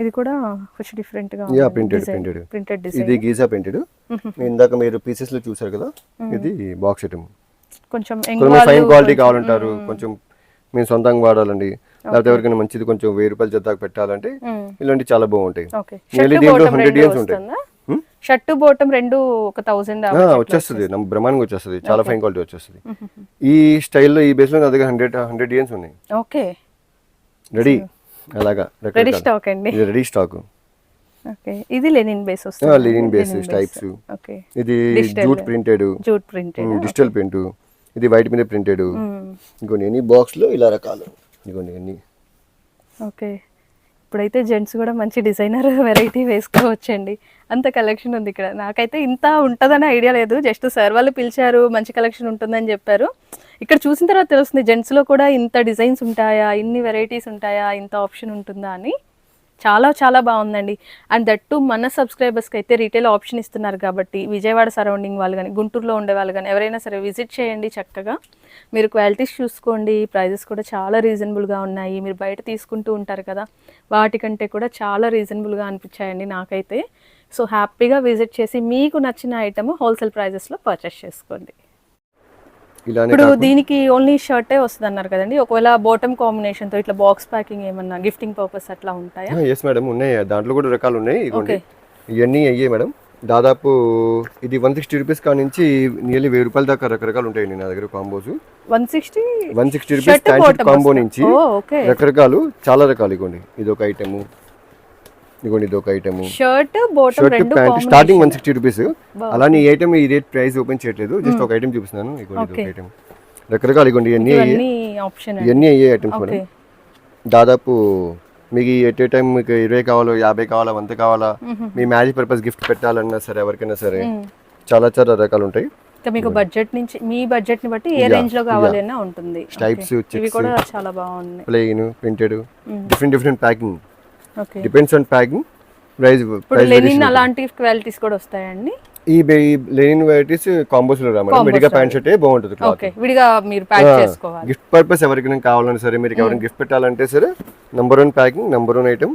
ఇది కూడా కొంచెం డిఫరెంట్గా yeah printed printed printed design ఇది గీజా ప్రింటెడ్ ఇందాక మీరు పీసెస్లో చూసారు కదా ఇది బాక్స్ ఐటమ్ కొంచెం కొంచెం ఫైన్ క్వాలిటీ కావాలంటారు కొంచెం మేము సొంతంగా వాడాలండి. లేకపోతే ఎవరికైనా మంచిది కొంచెం వెయ్యి రూపాయలు జతకు పెట్టాలంటే ఇలాంటి చాలా బాగుంటాయి. దీంట్లో హండ్రెడ్ రెండు ఇయర్స్ ఉంటాయి. వస్తుందా? షర్ట్ బోటం రెండు ఒక థౌసండ్ వచ్చేస్తుంది. నమ్మ బ్రహ్మాండంగా వచ్చేస్తుంది. చాలా ఫైన్ క్వాలిటీ వచ్చేస్తుంది. ఈ స్టైల్లో ఈ బేస్లో నా దగ్గర హండ్రెడ్ హండ్రెడ్ ఇయర్స్ ఉన్నాయి. ఓకే. రెడీ అలాగా. రెడీ స్టాక్ అండి. ఇది రెడీ స్టాక్ ఓకే. ఇది లెనిన్ బేస్ వస్తుంది? Linen base types okay. ఇది. Jute printed jute printed digital print ఇది వైట్ మీద ప్రింటెడ్ ఇంకోండి ఎన్ని బాక్స్లో ఇలా రకాలు. ఇదిగోండి అన్ని ఓకే. ఇప్పుడైతే జెంట్స్ కూడా మంచి డిజైనర్ వెరైటీ వేసుకోవచ్చండి. అంత కలెక్షన్ ఉంది ఇక్కడ. నాకైతే ఇంత ఉంటుందని ఐడియా లేదు. జస్ట్ సార్ వాళ్ళు పిలిచారు మంచి కలెక్షన్ ఉంటుందని చెప్పారు. ఇక్కడ చూసిన తర్వాత తెలుస్తుంది జెంట్స్లో కూడా ఇంత డిజైన్స్ ఉంటాయా ఇన్ని వెరైటీస్ ఉంటాయా ఇంత ఆప్షన్ ఉంటుందా అని. చాలా చాలా బాగుందండి. అండ్ దట్ టు మన సబ్స్క్రైబర్స్కి అయితే రీటైల్ ఆప్షన్ ఇస్తున్నారు కాబట్టి విజయవాడ సరౌండింగ్ వాళ్ళు కానీ గుంటూరులో ఉండే వాళ్ళు కానీ ఎవరైనా సరే విజిట్ చేయండి చక్కగా. మీరు క్వాలిటీస్ చూసుకోండి ప్రైజెస్ కూడా చాలా రీజనబుల్గా ఉన్నాయి. మీరు బయట తీసుకుంటూ ఉంటారు కదా వాటికంటే కూడా చాలా రీజనబుల్గా అనిపించాయండి నాకైతే. సో హ్యాపీగా విజిట్ చేసి మీకు నచ్చిన ఐటమ్ హోల్సేల్ ప్రైజెస్లో పర్చేస్ చేసుకోండి. ఇప్పుడు దీనికి ఓన్లీ షర్టే వస్తుంది అన్నారు కదండి. ఒకవేళ బాటమ్ కాంబినేషన్తో ఇట్లా బాక్స్ ప్యాకింగ్ ఏమన్నా గిఫ్టింగ్ పర్పస్ అట్లా ఉంటాయా? ఎస్ మేడం ఉన్నాయి? దాంట్లో కూడా రకాలు ఉన్నాయి. ఇదిగోండి. ఇవన్నీ అయ్యే మేడం దాదాపు ఇది వన్ సిక్స్టీ రూపీస్ కా నుంచి నియర్లీ వెయ్యి రూపాయల దాకా రకరకాలు ఉంటాయండి నా దగ్గర combos one sixty one sixty rupees combo నుంచి ఓకే రకరకాలు చాలా రకాలు ఇగోండి. ఇది ఒక ఐటమ్ ఇగోండి ఇది ఒక item shirt bottom shirt pant starting one sixty rupees అలానే ఈ ఐటమ్ ఈ రేట్ ప్రైస్ ఓపెన్ చేయట్లేదు. జస్ట్ ఒక ఐటమ్ చూపిస్తున్నాను. ఇగోండి ఇది ఒక. ఐటమ్ రకరకాలు ఇగోండి ఇవన్నీ ఇవన్నీ అయ్యే ఐటమ్స్ మేడం? దాదాపు మీకు ఎట్ ఏ టైం మీకు ఇరవై కావాలో యాభై కావాలా వంద కావాలా? మీ మ్యారేజ్ పర్పస్ గిఫ్ట్ పెట్టాలన్నా సరే ఎవరికైనా సరే చాలా చాలా రకాలు ఉంటాయి. మీకు బడ్జెట్ నుంచి మీ బడ్జెట్ని బట్టి ఏ రేంజ్లో కావాలన్నా ఉంటుంది. Okay. ఇవి కూడా చాలా బాగున్నాయి. Plain printed different different packing depends on packing price linen అలాంటి క్వాలిటీస్ కూడా వస్తాయండి? ఈ లెనిన్ వెరైటీస్ కాంబోస్లో రా మేడం విడిగా ప్యాంట్ షర్ట్ బాగుంటుంది ఓకే విడిగా మీరు ప్యాక్ చేసుకోవాలి. గిఫ్ట్ పర్పస్ ఎవరికైనా కావాలన్నా సరే మీరు ఎవరైనా గిఫ్ట్ పెట్టాలంటే సరే number one packing number one item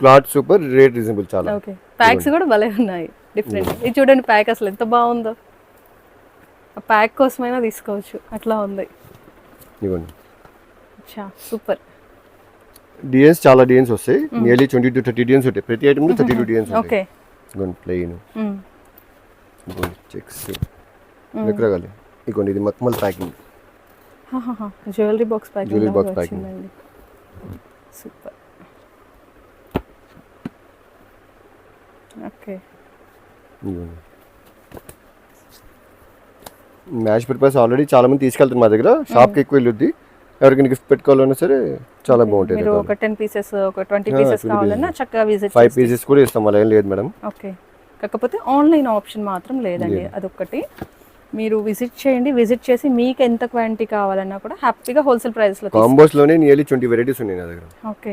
cloth super rate reasonable చాలా. ఓకే ప్యాక్స్ కూడా భలే ఉన్నాయి డిఫరెంట్ ఇది చూడండి ప్యాక్ అసలు ఎంత బాగుందో. ఆ ప్యాక్ కోసమైనా తీసుకోవచ్చు అట్లా ఉంది. ఇవ్వండి. సూపర్ డిఎన్స్ చాలా డిఎన్స్ వస్తాయి. Nearly twenty to thirty designs ఉంటాయి. ప్రతి ఐటమ్ థర్టీ టూ డిఎన్స్ ఉంటాయి. ఓకే ఇదిగోండి ప్లెయిన్ చెక్స్ రకరకాలు ఇదిగోండి ఇది మక్మల్ packing jewellery box packing box packing. వచ్చిందండి. Super okay match purpose already చాలా మంది తీసుకెళ్తారు మా దగ్గర. షాప్కి ఎక్కువ వెళ్ళొద్ది. ఎవరికైనా గిఫ్ట్ పెట్టుకోవాలన్నా సరే చాలా బాగుంటాయి మీరు ఒక టెన్ పీసెస్ ఒక ట్వంటీ పీసెస్ కావాలన్నా చక్కగా విజిట్ ఫైవ్ పీసెస్ కూడా ఇస్తాం అలా ఏం లేదు మేడం. ఓకే కాకపోతే ఆన్లైన్ ఆప్షన్ మాత్రం లేదండి అదొక్కటి. మీరు విజిట్ చేయండి విజిట్ చేసి మీకు ఎంత క్వాంటిటీ కావాలన్నా కూడా హ్యాపీగా హోల్సేల్ ప్రైస్లో కాంబోస్లోనే నియర్లీ ట్వంటీ వెరైటీస్ ఉన్నాయి నా దగ్గర. ఓకే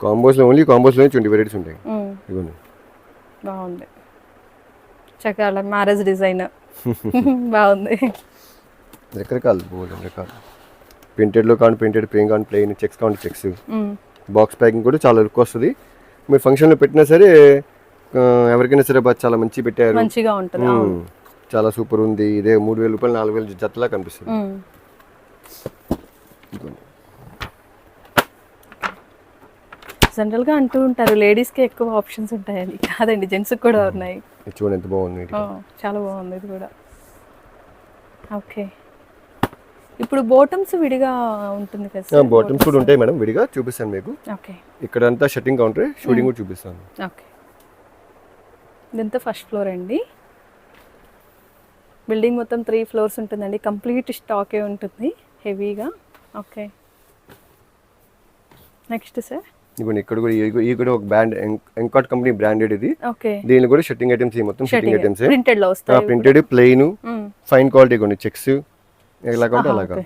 కాంబోస్లో ఓన్లీ కాంబోస్లోనే ట్వంటీ వెరైటీస్ ఉంటాయి. మ్మ్. ఇదిగోండి. బాగుంది. చక్కగా మ్యారేజ్ డిజైన్. బాగుంది. రకరకాలు బోల్డ్ రకాలు ప్రింటెడ్లో కానీ ప్రింటెడ్ ప్లేన్ కానీ ప్లెయిన్ చెక్స్ కానీ చెక్స్. బాక్స్ ప్యాకింగ్ కూడా చాలా లుక్ వస్తుంది. మీరు ఫంక్షన్లో పెట్టినా సరే ఎవరికైనా సరే చాలా మంచి పెట్టారు. మంచిగా ఉంటుంది. చాలా సూపర్ ఉంది. ఇదే మూడు వేల రూపాయలు నాలుగు వేలు జతలా కనిపిస్తుంది. జనరల్గా అంటూ ఉంటారు లేడీస్కి ఎక్కువ ఆప్షన్స్ ఉంటాయని కాదండి జెంట్స్కి కూడా ఉన్నాయి. చూడండి ఎంత బాగుంది చాలా బాగుంది ఇది కూడా. ఓకే. ఇప్పుడు బోటమ్స్ విడిగా ఉంటుంది కదా బాటమ్స్ కూడా ఉంటాయి మేడం విడిగా చూపిస్తాను మీకు. ఓకే ఇక్కడ అంతా షట్టింగ్ కౌంటర్ షూటింగ్ కూడా చూపిస్తాను. ఓకే ఇదంతా ఫస్ట్ ఫ్లోర్ అండి. బిల్డింగ్ మొత్తం త్రీ ఫ్లోర్స్ ఉంటుందండి. కంప్లీట్ స్టాకే ఉంటుంది హెవీగా ఓకే నెక్స్ట్ సార్ ఇదిగోండి ఇక్కడ కూడా ఈ- కూడా ఒక బ్రాండ్ ఎంకాట్ కంపెనీ బ్రాండెడ్ ఇది. ఓకే దీనిలో కూడా షట్టింగ్ ఐటమ్స్ మొత్తం shirting items printed printed plain. Fine quality కొన్ని చెక్స్ ఎలాగ ఉంటే అలాగా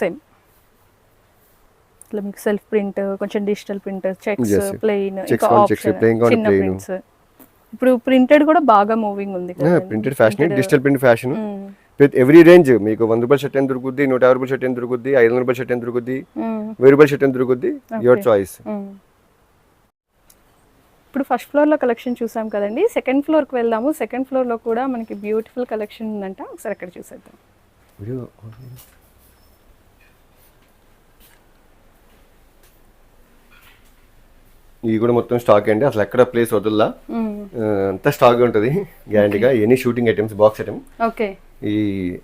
సేమ్ ఇందులో మీకు సెల్ఫ్ ప్రింట్ కొంచెం డిజిటల్ ప్రింట్ చెక్స్. ప్లెయిన్ చిన్న. ప్రింట్స్ ఇప్పుడు ప్రింటెడ్ కూడా బాగా మూవింగ్ ఉంది printed fashion digital print fashion with every range మీకు వంద రూపాయల షర్ట్ ఎంత దొరుకుద్ది నూట యాభై రూపాయల షర్ట్ ఎంత దొరుకుద్ది ఐదు వందల రూపాయల షర్ట్ ఎంత దొరుకుద్ది వెయ్యి రూపాయల షర్ట్ ఎంత దొరుకుద్ది? యువర్ చాయిస్ ఇప్పుడు ఫస్ట్ ఫ్లోర్లో కలెక్షన్ చూసాం కదండి. సెకండ్ ఫ్లోర్కి వెళ్దాము. సెకండ్ ఫ్లోర్లో కూడా మనకి బ్యూటిఫుల్ కలెక్షన్ ఉందంట. ఒకసారి అక్కడ చూసేద్దాం. ఇవి కూడా మొత్తం స్టాక్ అండి. అసలు ఎక్కడ ప్లేస్ వదల్లా? అంతా స్టాక్ ఉంటుంది. గ్యారంటీగా any suiting items box item okay ఈ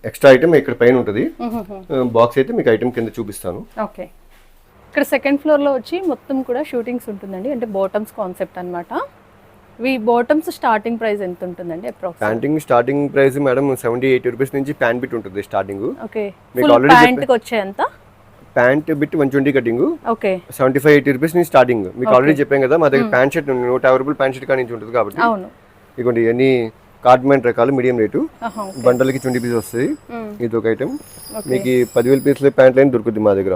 ఎక్స్ట్రా ఐటమ్ ఇక్కడ పైన ఉంటుంది. బాక్స్ అయితే మీకు ఐటమ్ కింద చూపిస్తాను. ఓకే ఇక్కడ సెకండ్ ఫ్లోర్లో వచ్చి మొత్తం కూడా షూటింగ్స్ ఉంటుందండి. అంటే బాటమ్స్ కాన్సెప్ట్ అన్నమాట. ఇవి బాటమ్స్ స్టార్టింగ్ ప్రైస్ ఎంత ఉంటుందండి approx panting starting price madam seventy eighty rupees నుంచి ప్యాంట్ బిట్ ఉంటుంది స్టార్టింగ్ ఓకే మీకు already ప్యాంట్కి వచ్చే ఎంత pant bit one twenty cutting okay seventy five eighty rupees నుంచి స్టార్టింగ్ మీకు ఆల్రెడీ చెప్పాం కదా మా దగ్గర ప్యాంట్ షర్ట్ నూట యాభై రూపాయలు ప్యాంట్ షర్ట్ కానీ ఉంటుంది కాబట్టి. అవును. ఇదిగోండి ఇవన్నీ కార్డ్మెంట్ రకాలు మీడియం రేటు. బండలకి ట్వంటీ పీస్ వస్తుంది. ఇది ఒక ఐటమ్ మీకు పదివేల పీసులు ప్యాంట్ లైన్ దొరుకుతుంది మా దగ్గర.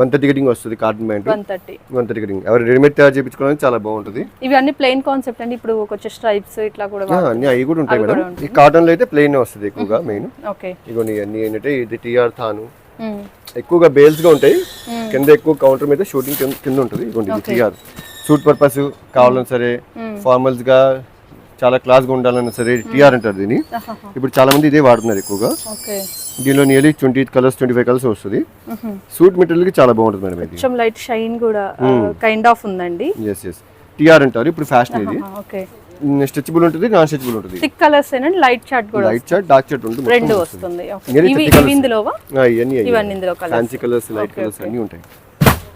వన్ థర్టీ కటింగ్ వస్తుంది ప్యాంట్. One thirty. కటింగ్. ఎవరు రెడీమేడ్ తయారు చేయించుకోవడానికి చాలా బాగుంటుంది. ఇవి అన్ని ప్లెయిన్ కాన్సెప్ట్ అండి. ఇప్పుడు కొంచెం స్ట్రైప్స్ ఇట్లా కూడా అన్ని అవి కూడా ఉంటాయి మేడం. ఈ కాటన్లో అయితే ప్లెయిన్ వస్తుంది ఎక్కువగా మెయిన్ ఇగోండి అన్ని ఏంటంటే ఇది టీఆర్ తాను ఎక్కువగా బేల్స్గా ఉంటాయి. కింద ఎక్కువ కౌంటర్ మీద షూటింగ్ కింద ఉంటుంది. ఇదిగోండి ఇది టీఆర్ సూట్ పర్పస్ కావాలన్నా సరే ఫార్మల్స్గా చాలా క్లాస్గా ఉండాలన్నా సరే టీఆర్ అంటారు దీన్ని. ఇప్పుడు చాలా మంది ఇదే వాడుతున్నారు ఎక్కువగా. దీనిలో nearly twenty colours twenty five colours వస్తుంది. సూట్ మెటీరియల్కి చాలా బాగుంటుంది మేడం ఇది. కొంచెం లైట్ షైన్ కూడా కైండ్ ఆఫ్ ఉందండి. ఎస్ ఎస్ టీఆర్ అంటారు ఇప్పుడు ఫ్యాషన్ ఇది. స్ట్రెచబుల్ ఉంటుంది నాన్ స్ట్రెచబుల్ ఉంటుంది థిక్ కలర్స్ ఏనండి లైట్ చార్ట్ కూడా లైట్ షర్ట్ డార్క్ షర్ట్ ఉంటుంది రెండు వస్తుంది. ఇవి 30 ఇవి ఇందులోవా? ఇవన్నీ ఇందులో colour fancy colours light colours అన్నీ ఉంటాయి.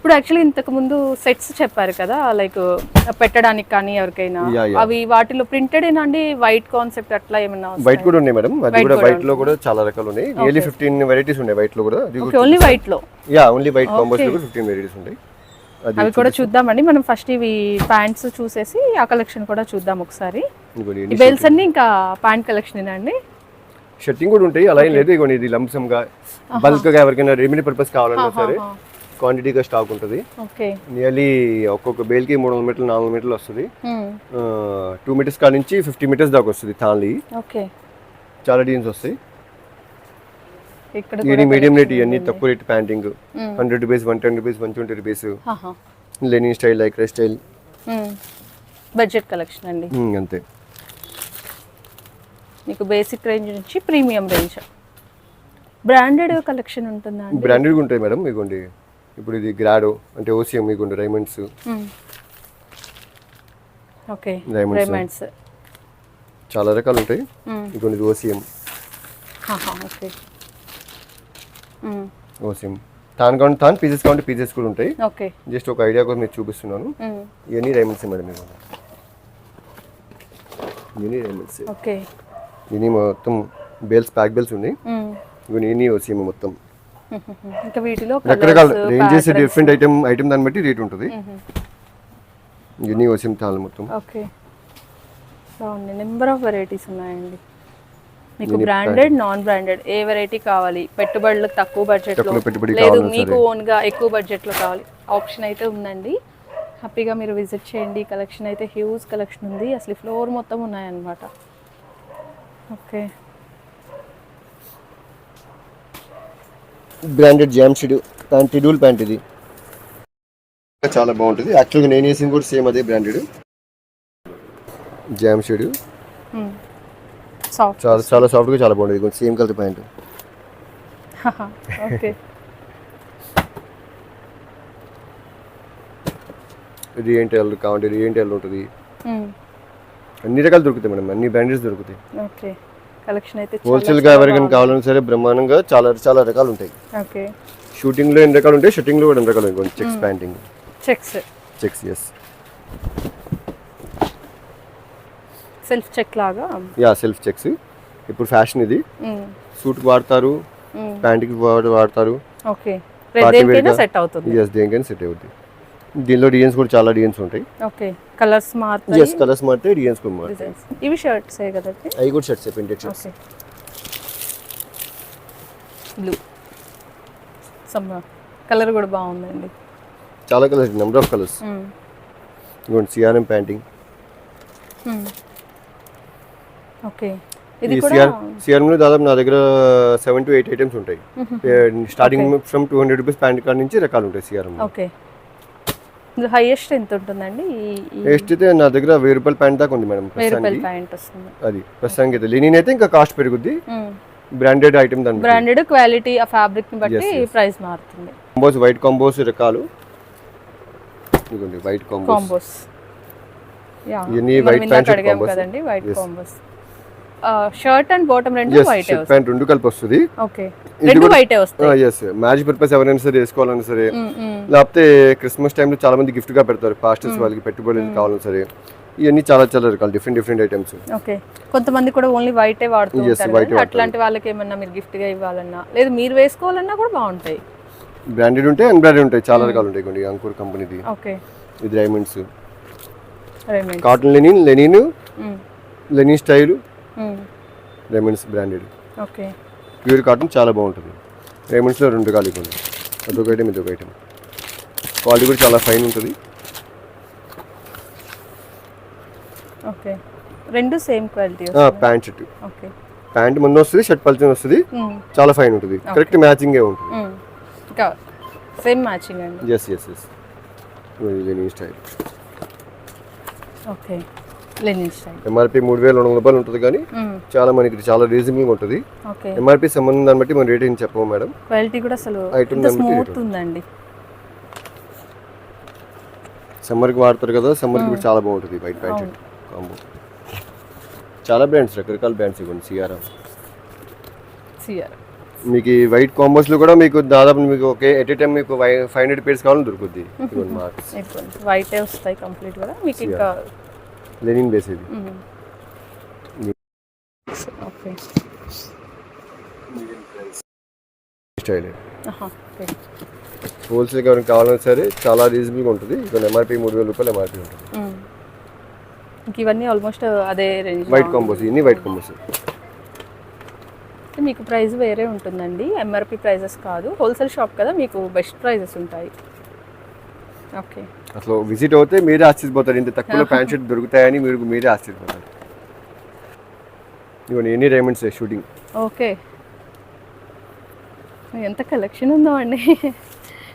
ఇప్పుడు యాక్చువల్లీ ఇంతకు ముందు సెట్స్ చెప్పారు కదా లైక్ పెట్టడానికి కానీ ఎవరికైనా. అవి వాటిలో ప్రింటెడ్ ఏనండి వైట్ కాన్సెప్ట్ అట్లా ఏమన్నా వైట్ కూడా ఉన్నాయి మేడం అది కూడా వైట్లో కూడా చాలా రకాలు ఉన్నాయి. నియర్లీ ఫిఫ్టీన్ వెరైటీస్ ఉన్నాయి వైట్లో కూడా. ఓన్లీ వైట్లో? యా ఓన్లీ వైట్ కాంబోస్లో కూడా ఫిఫ్టీన్ వెరైటీస్ ఉంటాయి. అది అవి కూడా చూద్దామండి. మనం ఫస్ట్ ఇవి ప్యాంట్స్ చూసేసి ఆ కలెక్షన్ కూడా చూద్దాం ఒకసారి. బెల్స్ అన్ని ఇంకా ప్యాంట్ కలెక్షన్ అండి? షర్టింగ్ కూడా ఉంటాయి. అలా ఏం లేదు. ఇగోండి ఇది లంసమ్గా బల్క్గా ఎవరికైనా రెమెడీ పర్పస్ కావాలన్నా సరే క్వాంటిటీగా స్టాక్ ఉంటుంది. ఓకే. నియర్లీ ఒక్కొక్క బేల్కి మూడు వందల మీటర్లు నాలుగు మీటర్లు వస్తుంది. టూ మీటర్స్ కాడ నుంచి ఫిఫ్టీ మీటర్స్ దాకా వస్తుంది ఓకే. చాలా డిజైన్స్ వస్తాయి. ఇది మీడియం రేట్ ఇవన్నీ తక్కువ rate panting. Hundred rupees one ten rupees one twenty rupees. Linen style like style. Budget collection అండి. అంతే. మీకు బేసిక్ రేంజ్ నుంచి ప్రీమియం రేంజ్. బ్రాండెడ్ కలెక్షన్ ఉంటుందా బ్రాండెడ్ ఉంటాయి మేడం మీకోండి ఇప్పుడు ఇది గ్రాడో అంటే ఓసియం మీకోండి రైమండ్స్ ఓకే. రేమండ్స్ చాలా రకాలు ఉంటాయి ఇదిగోండి ఇది ఓసియం ఓకే. ఓసియం తాను కావాలి తాను పీసెస్ కావాలంటే పీసెస్ కూడా ఉంటాయి. ఓకే. జస్ట్ ఒక ఐడియా కోసం మీకు చూపిస్తున్నాను. ఇవన్నీ రైమండ్స్ మేడం మీకు ఇవన్నీ రైమండ్స్ ఓకే. ఇవన్నీ మొత్తం బేల్స్ ప్యాక్ బేల్స్ ఉన్నాయి. ఇవన్నీ ఓసియం మొత్తం. ఇంకా వీటిలో రకరకాల రేంజెస్ డిఫరెంట్ ఐటమ్ ఐటమ్ దాన్ని బట్టి రేట్ ఉంటుంది. ఇవన్నీ తాళ్ళు మొత్తం. ఓకే. బాగుంది. నెంబర్ ఆఫ్ వెరైటీస్ ఉన్నాయండి. మీకు బ్రాండెడ్ నాన్ బ్రాండెడ్ ఏ వెరైటీ కావాలి? పెట్టుబడులకు తక్కువ బడ్జెట్లో? తక్కువ పెట్టుబడి లేదు మీకు ఓన్గా ఎక్కువ బడ్జెట్లో కావాలి. ఆప్షన్ అయితే ఉందండి. హ్యాపీగా మీరు విజిట్ చేయండి. కలెక్షన్ అయితే హ్యూజ్ కలెక్షన్ ఉంది. అసలు ఫ్లోర్ మొత్తం ఉన్నాయన్నమాట. ఓకే. బ్రాండెడ్ జామ్ షెడ్ ప్యాంట్ డూల్ ప్యాంట్ ఇది. చాలా బాగుంటుంది. యాక్చువల్గా నేను వేసింది కూడా సేమ్ అదే బ్రాండెడ్ జామ్ షెడ్ సాఫ్ట్ చాలా చాలా సాఫ్ట్గా చాలా బాగుంటుంది. కొంచెం సేమ్ కలర్ ప్యాంట్. ఓకే రియంటెల్ కావాలంటే రియంటెల్ ఉంటుంది. అన్ని రకాలు దొరుకుతాయి మేడం. అన్ని బ్రాండెడ్స్ దొరుకుతాయి. ఓకే కలెక్షన్ అయితే హోల్సేల్గా ఎవరికైనా కావాలన్నా సరే బ్రహ్మాండంగా చాలా చాలా రకాలు ఉంటాయి. ఓకే. షూటింగ్లో ఎన్ని రకాలు ఉంటాయి షూటింగ్లో కూడా ఎన్ని రకాలు ఉంటాయి. Checks panting checks checks yes self check లాగా? యా సెల్ఫ్ చెక్స్ ఇప్పుడు ఫ్యాషన్ ఇది. సూట్కి వాడతారు. ప్యాంట్కి వాడతారు. ఓకే. దేనికైనా గా. సెట్ అవుతుంది. ఎస్ దేనికైనా సెట్ అవుతుంది దీనిలో డిజైన్స్ కూడా చాలా డిజైన్స్ ఉంటాయి. ఓకే కలర్స్ మారుతాయి. ఎస్ కలర్స్ మారితే డిజైన్స్ కూడా మారుతాయి. డిజైన్స్ ఇవి షర్ట్స్ కదండి అవి కూడా shirts printed shirts okay. Blue some colour కూడా బాగుందండి. చాలా కలర్స్ నెంబర్ ఆఫ్ కలర్స్ మ్మ్. ఇదిగోండి సిఆర్ఎం ప్యాంటింగ్ మ్మ్. ఓకే ఈ ఇది కూడా సిఆర్ సిఆర్ఎంలో దాదాపు నా దగ్గర సెవెన్ టు ఎయిట్ ఐటమ్స్ ఉంటాయి. Starting from two hundred rupees pant cord నుంచి రకాలు ఉంటాయి సిఆర్ఎం ఓకే హైయెస్ట్ ఎంత ఉంటుందండి? నెక్స్ట్ అయితే నా దగ్గర వెయ్యి రూపాయల ప్యాంట్ దాకా ఉంది మేడం వెయ్యి రూపాయల ప్రస్తుతానికి. ప్యాంట్ వస్తుంది. అది ప్రస్తుతానికి అయితే. లెనిన్ అయితే ఇంకా కాస్ట్ పెరుగుద్ది. బ్రాండెడ్ ఐటమ్ దాని బ్రాండెడ్ క్వాలిటీ ఆ ఫ్యాబ్రిక్ని బట్టి. ప్రైస్ మారుతుంది. కాంబోస్ వైట్ కాంబోస్ రకాలు. ఇదిగోండి వైట్ కాంబోస్ కాంబోస్ యా pant shirt అడిగాం combos. కదండి white. Combos shirt and bottom రెండు వైట్ షర్ట్ ప్యాంట్ రెండు కలిపి వస్తుంది. ఓకే రెండు వైటే వస్తాయి. ఎస్ మ్యాచ్ పర్పస్ ఎవరైనా సరే వేసుకోవాలన్నా సరే. లేకపోతే క్రిస్మస్ టైంలో చాలా మంది గిఫ్ట్గా పెడతారు. పాస్టర్స్ వాళ్ళకి పెట్టుబడులు కావాలన్నా సరే. ఇవన్నీ చాలా చాలా రకాలు డిఫరెంట్ డిఫరెంట్ ఐటమ్స్ ఓకే కొంతమంది కూడా ఓన్లీ వైటే వాడుతూ ఉంటారు అట్లాంటి వాళ్ళకి ఏమన్నా మీరు gift గా ఇవ్వాలన్నా లేదు మీరు వేసుకోవాలన్నా కూడా బాగుంటాయి. బ్రాండెడ్ ఉంటాయి అన్బ్రాండెడ్ ఉంటాయి. చాలా రకాలు ఉంటాయి కొన్ని. అంకూర్ కంపెనీది ఓకే ఇది diamonds cotton linen linen linen style diamonds branded okay pure cotton చాలా బాగుంటుంది. డైమండ్స్లో రెండు రకాలు కొన్ని అదొక ఐటమ్ ఇదొక ఐటమ్ క్వాలిటీ కూడా చాలా ఫైన్ ఉంటుంది. ఓకే రెండు same quality pant shirt okay pant ముందు వస్తుంది షర్ట్ పల్చన్ వస్తుంది. చాలా ఫైన్ ఉంటుంది. కరెక్ట్ మ్యాచింగే ఉంటుంది. ఇంకా సేమ్ మ్యాచింగ్ అండి. S S S style okay linen style MRP మూడు వేల రెండు రూపాయలు ఉంటుంది కానీ చాలా మనకి చాలా రీజనబుల్గా ఉంటుంది. ఓకే. ఎంఆర్పి సంబంధం దాన్ని బట్టి మనం రేట్ ఏం చెప్పము మేడం. క్వాలిటీ కూడా అసలు స్మూత్ ఉందండి. సమ్మర్కి వాడతారు కదా సమ్మర్కి కూడా చాలా బాగుంటుంది వైట్ ప్యాంట్ కాంబో చాలా బ్రాండ్స్ రకరకాల బ్రాండ్స్ ఇవ్వండి C R M C R మీకు వైట్ కాంబోస్లో కూడా మీకు దాదాపు మీకు ఒకే ఎట్ ఏ టైం మీకు ఫైవ్ హండ్రెడ్ పేర్స్ కావాలని దొరుకుద్ది. వైటే వస్తాయి కంప్లీట్ కూడా మీకు ఇంకా లెనిన్ బేస్ ఇది. ఓకే. Style okay. హోల్సేల్ ఎవరికి కావాలన్నా సరే చాలా రీజనబుల్గా ఉంటుంది. ఇక్కడ ఎంఆర్పి మూడు వేల రూపాయలు ఎంఆర్పి ఉంటుంది. ఇంక ఇవన్నీ ఆల్మోస్ట్ అదే రేంజ్ వైట్ కాంబోస్ ఇన్ని వైట్ కాంబోస్ మీకు ప్రైస్ వేరే ఉంటుందండి. ఎంఆర్పి ప్రైజెస్ కాదు. హోల్సేల్ షాప్ కదా మీకు బెస్ట్ ప్రైజెస్ ఉంటాయి. ఓకే. అసలు విజిట్ అవుతే మీరే ఆశ్చర్యపోతారు. ఇంత తక్కువలో ప్యాంట్ షర్ట్ దొరుకుతాయని మీరు మీరే ఆశ్చర్యపోతారు. ఇవన్నీ ఎన్ని డైమండ్స్ షూటింగ్ ఓకే. ఎంత కలెక్షన్ ఉందో అండి.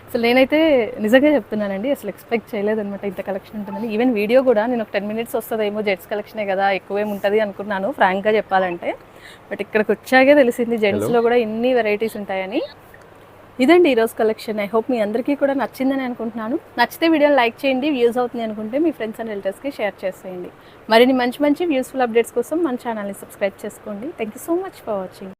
అసలు నేనైతే నిజంగా చెప్తున్నానండి అసలు ఎక్స్పెక్ట్ చేయలేదన్నమాట ఇంత కలెక్షన్ ఉంటుందని. ఈవెన్ వీడియో కూడా నేను ఒక టెన్ మినిట్స్ వస్తుందేమో జెంట్స్ కలెక్షనే కదా ఎక్కువేం ఉంటుంది అనుకున్నాను ఫ్రాంక్గా చెప్పాలంటే. బట్ ఇక్కడికి వచ్చాకే తెలిసింది జెంట్స్లో కూడా ఇన్ని వెరైటీస్ ఉంటాయని. ఇదండి ఈరోజు కలెక్షన్ ఐ హోప్ మీ అందరికీ కూడా నచ్చిందని అనుకుంటున్నాను. నచ్చితే వీడియోని లైక్ చేయండి వ్యూస్ అవుతుంది అనుకుంటే మీ ఫ్రెండ్స్ అండ్ రిలేటివ్స్కి షేర్ చేసేయండి. మరిన్ని మంచి మంచి యూస్ఫుల్ అప్డేట్స్ కోసం మన ఛానల్ని సబ్స్క్రైబ్ చేసుకోండి. Thank you so much for watching